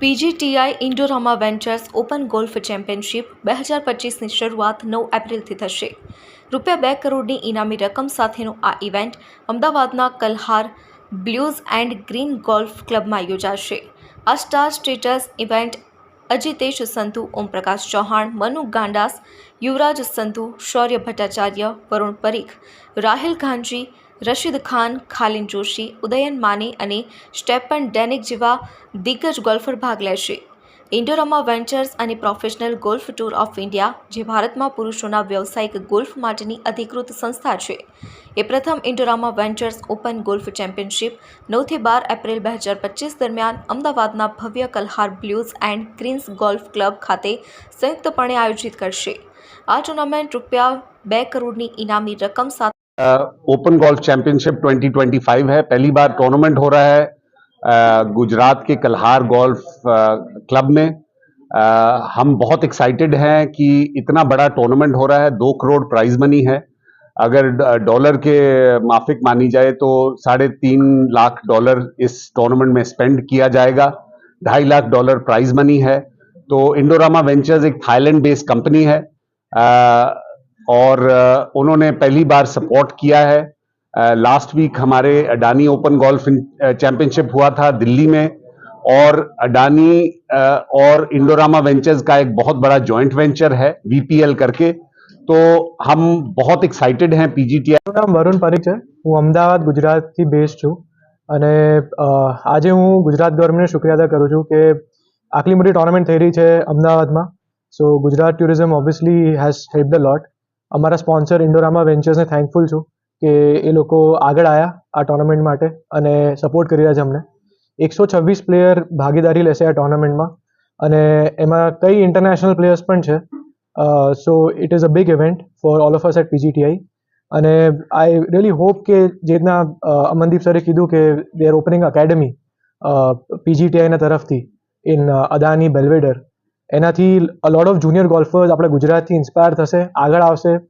પીજીટીઆઈ Indorama ventures open golf championship બે હજાર પચીસની શરૂઆત નવ એપ્રિલથી થશે રૂપિયા બે કરોડની ઇનામી રકમ સાથેનું આ ઇવેન્ટ અમદાવાદના Kalhaar blues and green golf ક્લબમાં યોજાશે આ star status event અજિતેશ Sandhu Omprakash Chauhan Manu Gandas Yuvraj Sandhu Shaurya Bhattacharya Varun Parikh Rahil Gangjee Rashid Khan Khalin Joshi Udayan Mane અને સ્ટેપન ડેનિક જેવા દિગ્ગજ ગોલ્ફર ભાગ લેશે ઇન્ડોરામા વેન્ચર્સ અને professional golf tour of India જે ભારતમાં પુરુષોના વ્યવસાયિક ગોલ્ફ માટેની અધિકૃત સંસ્થા છે એ પ્રથમ Indorama ventures open golf championship નવથી બાર એપ્રિલ બે હજાર પચીસ દરમિયાન અમદાવાદના ભવ્ય Kalhaar blues and greens golf club ખાતે સંયુક્તપણે આયોજિત કરશે આ ટુર્નામેન્ટ રૂપિયા બે કરોડની ઇનામી રકમ સાથે ओपन गोल्फ चैंपियनशिप 2025 है पहली बार टूर्नामेंट हो रहा है गुजरात के कलहार गोल्फ क्लब में आ, हम बहुत एक्साइटेड हैं कि इतना बड़ा टूर्नामेंट हो रहा है दो करोड़ प्राइज मनी है अगर डॉलर के माफिक मानी जाए तो साढ़े तीन लाख डॉलर इस टूर्नामेंट में स्पेंड किया जाएगा ढाई लाख डॉलर प्राइज मनी है तो इंडोरामा वेंचर्स एक थाईलैंड बेस्ड कंपनी है आ, और उन्होंने पहली बार सपोर्ट किया है लास्ट वीक हमारे अडानी ओपन गोल्फ चैंपियनशिप हुआ था दिल्ली में और अडानी और इंडोरामा वेंचर्स का एक बहुत बड़ा जॉइंट वेंचर है वीपीएल करके तो हम बहुत एक्साइटेड हैं पीजीटीआई નામ है हूँ अहमदाबाद गुजरात की बेस्ड छू છું आज हूँ गुजरात गवर्नमेंट शुक्रिया अदा करूँ छूँ कि आखली मोटी टोर्नामेंट थे रही है अहमदाबाद में so Gujarat tourism obviously has help the lot અમારા સ્પોન્સર ઇન્ડોરામા વેન્ચર્સને થેન્કફુલ છું કે એ લોકો આગળ આવ્યા આ ટુર્નામેન્ટ માટે અને સપોર્ટ કરી રહ્યા છે અમને એકસો છવ્વીસ પ્લેયર ભાગીદારી લેશે આ ટુર્નામેન્ટમાં અને એમાં કઈ ઇન્ટરનેશનલ પ્લેયર્સ પણ છે so it is a big event for all of us at PGTI અને આઈ રિયલી હોપ કે જે રીતના અમનદીપ સરે કીધું કે દે આર ઓપનિંગ અકેડમી પીજીટીઆઈના તરફથી ઇન અદાની બેલવેડર એનાથી અ લોટ ઓફ જુનિયર ગોલ્ફર્સ આપણે ગુજરાતથી ઇન્સ્પાયર થશે આગળ આવશે